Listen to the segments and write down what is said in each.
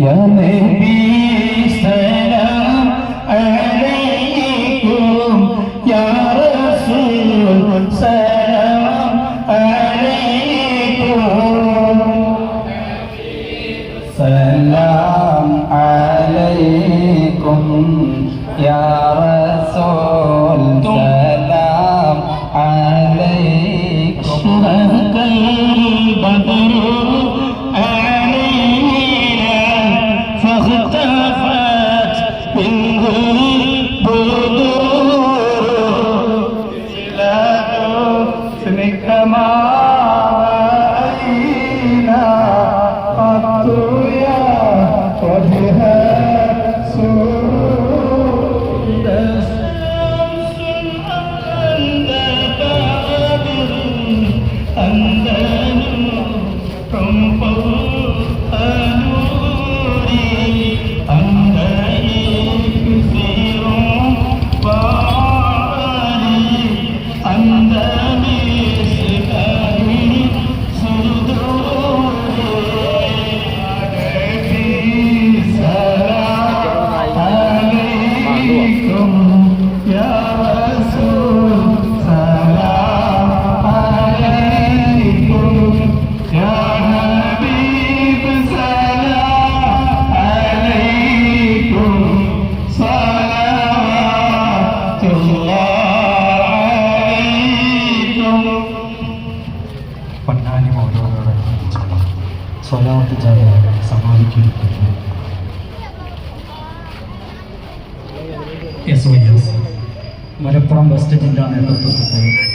يا نبي ജാഥ സമാപിക്കുകയാണ് S Y S Malappuram west ജില്ലാ നേതൃത്വത്തിൽ നിങ്ങൾ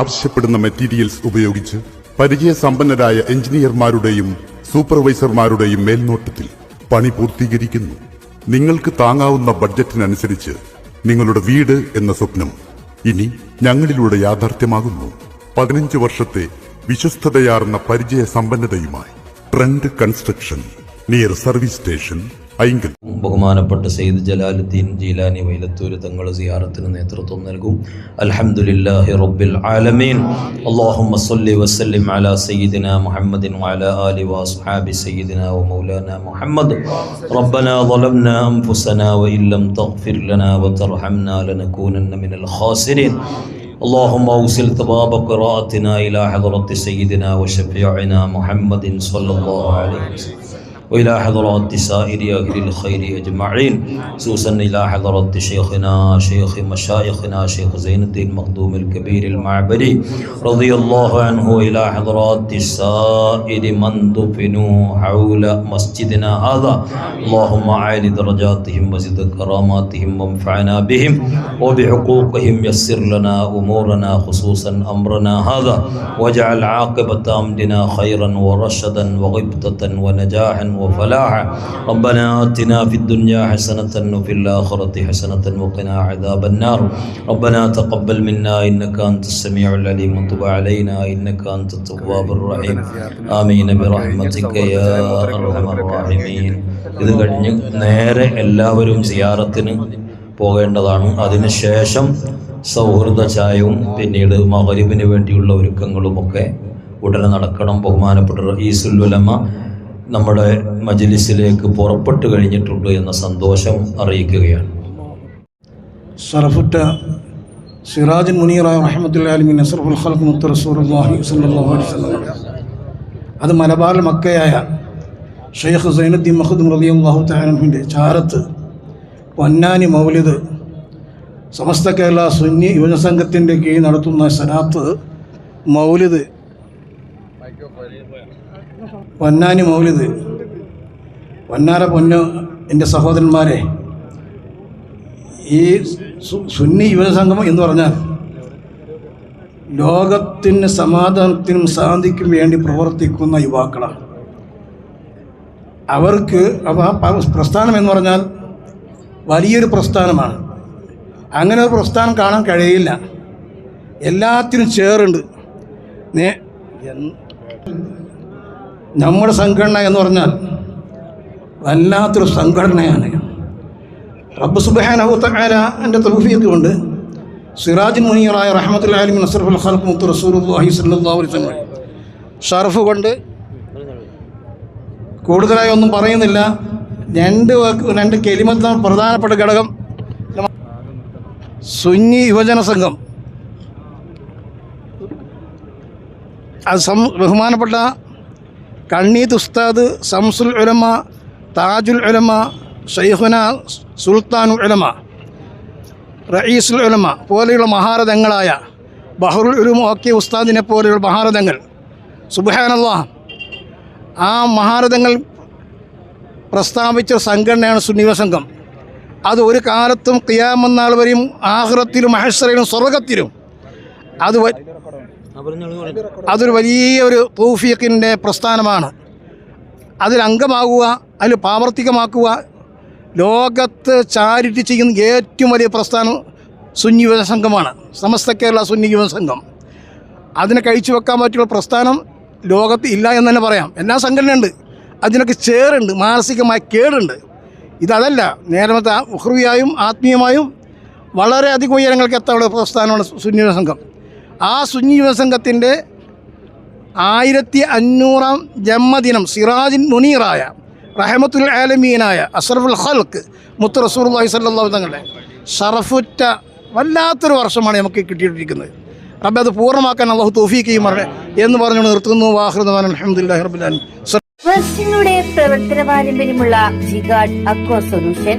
ആവശ്യപ്പെടുന്ന മെറ്റീരിയൽസ് ഉപയോഗിച്ച് പരിചയസമ്പന്നരായ എഞ്ചിനീയർമാരുടെയും സൂപ്പർവൈസർമാരുടെയും മേൽനോട്ടത്തിൽ പണി പൂർത്തീകരിക്കുന്നു. നിങ്ങൾക്ക് താങ്ങാവുന്ന ബഡ്ജറ്റിനനുസരിച്ച് നിങ്ങളുടെ വീട് എന്ന സ്വപ്നം ഇനി ഞങ്ങളിലൂടെ യാഥാർത്ഥ്യമാകുന്നു. പതിനഞ്ച് വർഷത്തെ വിശ്വസ്തതയാർന്ന പരിചയ സമ്പന്നതയുമായി trend construction near service station Ainkal ബഹുമാനപ്പെട്ട സെയ്ദ് ജലാലുദ്ദീൻ ജീലാനി വൈലത്തൂർ തങ്ങൾ സിയാറത്തിന് നേതൃത്വം നൽകും അൽഹംദുലില്ലാഹി റബ്ബിൽ ആലമീൻ അല്ലാഹുമ്മ സ്വല്ലി വസല്ലിം അലാ സയ്യിദിന മുഹമ്മദിൻ വഅലാ ആലി വഅസ്ഹാബി സയ്യിദിന വമൗലാന മുഹമ്മദ് റബ്ബനാ ظلمنا أنفسنا وإن لم تغفر لنا وترحمنا لنكونن من الخاسرين اللهم اوصل ثواب قراءتنا إلى حضرة سيدنا وشفيعنا محمد صلى الله عليه وسلم وإلى حضرات سائر أهل الخير أجمعين. خصوصا إلى حضرات شيخنا شيخ مشايخنا شيخ زين الدين مخدوم الكبير المعبري رضي الله عنه وإلى حضرات سائر من دفنوا حول مسجدنا هذا. اللهم أعلي درجاتهم وزد كراماتهم وانفعنا بهم وبحقوقهم يسر لنا أمورنا خصوصا أمرنا هذا. واجعل عاقبة أمرنا خيرا ورشدا وغبطة ونجاحا وفلاحا ربنا آتنا في الدنيا حسنة وفي الآخرة حسنة وقنا عذاب النار ربنا تقبل منا إنك أنت السميع العليم وتب علينا إنك أنت التواب الرحيم آمين برحمتك يا أرحم الراحمين ഇത് കഴിഞ്ഞ് നേരെ എല്ലാവരും സിയാറത്തിന് പോകേണ്ടതാണ് അതിനുശേഷം സൗഹൃദ ചായവും പിന്നീട് മകരിബിന് വേണ്ടിയുള്ള ഒരുക്കങ്ങളുമൊക്കെ ഉടനെ നടക്കണം ബഹുമാനപ്പെട്ട റഈസുൽ ഉലമ നമ്മുടെ മജലിസിലേക്ക് പുറപ്പെട്ടു കഴിഞ്ഞിട്ടുണ്ട് എന്ന സന്തോഷം അറിയിക്കുകയാണ്. സർഫുറ്റ സിറാജൻ മുനീറായ റഹ്മത്തുല്ലാലിമിൻ നസറുൽ ഖൽഖ് മുത്ത് അലൈഹി വസല്ലം അത് മലബാറിൽ മക്കയായ ഷെയ്ഖ് സൈനുദ്ദീൻ മഹദ് റളിയല്ലാഹു തആലഹിന്റെ ചാരത്ത് പൊന്നാനി മൗലിദ് സമസ്ത കേരള സുന്നി യുവജസംഘത്തിന്റെ കീഴിൽ നടത്തുന്ന സനാത്ത് മൗലിദ് പൊന്നാനി മൗലിദ് പൊന്നാര പൊന്നു എന്റെ സഹോദരന്മാരെ ഈ സുന്നി യുവസംഗമം എന്ന് പറഞ്ഞാൽ ലോകത്തിന് സമാധാനത്തിനും ശാന്തിക്കും വേണ്ടി പ്രവർത്തിക്കുന്ന യുവാക്കളാണ്. അവർക്ക് ആ പ്രസ്ഥാനം എന്ന് പറഞ്ഞാൽ വലിയൊരു പ്രസ്ഥാനമാണ്. അങ്ങനെ ഒരു പ്രസ്ഥാനം കാണാൻ കഴിയില്ല. എല്ലാത്തിനും ചേറുണ്ട്. നേ- നമ്മുടെ സംഘടന എന്ന് പറഞ്ഞാൽ വല്ലാത്തൊരു സംഘടനയാണ്. റബ്ബ് തആല എന്റെ തൗഫീഖ് കൊണ്ട് സിറാജ് മുനീറായ റഹ്മത്തുൽ ആലമീൻ നസറഫുൽ ഖൽഖ് മുത്ത് അലൈഹി വസല്ലം ഷറഫ് കൊണ്ട് കൂടുതലായി ഒന്നും പറയുന്നില്ല. രണ്ട് രണ്ട് കെലിമത്ത പ്രധാനപ്പെട്ട ഘടകം. സുന്നി യുവജന സംഘം. അത് ബഹുമാനപ്പെട്ട കണ്ണീത്ത് ഉസ്താദ് സംസുൽ ഉലമ താജുൽ ഉലമ ഷൈഹുന സുൽത്താനുൽ ഉലമ റയീസുൽ ഉലമ പോലെയുള്ള മഹാരഥങ്ങളായ ബഹറുൽ ഉലുമ ഒക്കെ ഉസ്താദിനെ പോലെയുള്ള മഹാരഥങ്ങൾ. സുബാനല്ലാ ആ മഹാരഥങ്ങൾ പ്രസ്താവിച്ച സംഘടനയാണ് സുന്നിവ സംഘം. അത് ഒരു കാലത്തും കിയാമെന്നാൾ വരെയും ആഹ്റത്തിലും മഹേശ്വരയിലും സ്വർഗത്തിലും അത് അതൊരു വലിയ ഒരു തൗഫീഖിന്റെ പ്രസ്ഥാനമാണ്. അതിൽ അംഗമാകുക അതിൽ പ്രാവർത്തികമാക്കുക ലോകത്ത് ചാരിറ്റി ചെയ്യുന്ന ഏറ്റവും വലിയ പ്രസ്ഥാനം സുന്നി യുവജന സംഘമാണ്. സമസ്ത കേരള സുന്നി യുവജന സംഘം. അതിനെ കഴിച്ചു വെക്കാൻ പറ്റിയുള്ള പ്രസ്ഥാനം ലോകത്ത് ഇല്ല എന്ന് തന്നെ പറയാം. എല്ലാ സംഘടനയുണ്ട്. അതിനൊക്കെ ചേറുണ്ട് മാനസികമായി കേടുണ്ട്. ഇതല്ല നേരത്തെ ഉഹ്രവിയായും ആത്മീയമായും വളരെയധികം ഉയരങ്ങൾക്ക് എത്താനുള്ള പ്രസ്ഥാനമാണ് സുന്നി സംഘം. ആ സുന്നി യുവസംഘത്തിന്റെ ആയിരത്തി അഞ്ഞൂറാം ജന്മദിനം സിറാജിൻ മുനീറായ റഹമത്തുൽ ആലമീനായ അസറഫുൽ ഹൽക്ക് മുത്ത് റസൂർ അള്ളഹി സല്ലാ തങ്ങളുടെ ഷറഫുറ്റ വല്ലാത്തൊരു വർഷമാണ് നമുക്ക് കിട്ടിയിട്ടിരിക്കുന്നത്. റബ്ബെ അത് പൂർണമാക്കാൻ അള്ളാഹു തോഫീക്ക് എന്ന് പറഞ്ഞു നിർത്തുന്നു. വാഹൃദമാൻ അലഹമുല്ലാ റബുലാൻ പ്രവർത്തന പാരമ്പര്യമുള്ള ജിഗാഡ് അക്വ സൊല്യൂഷൻ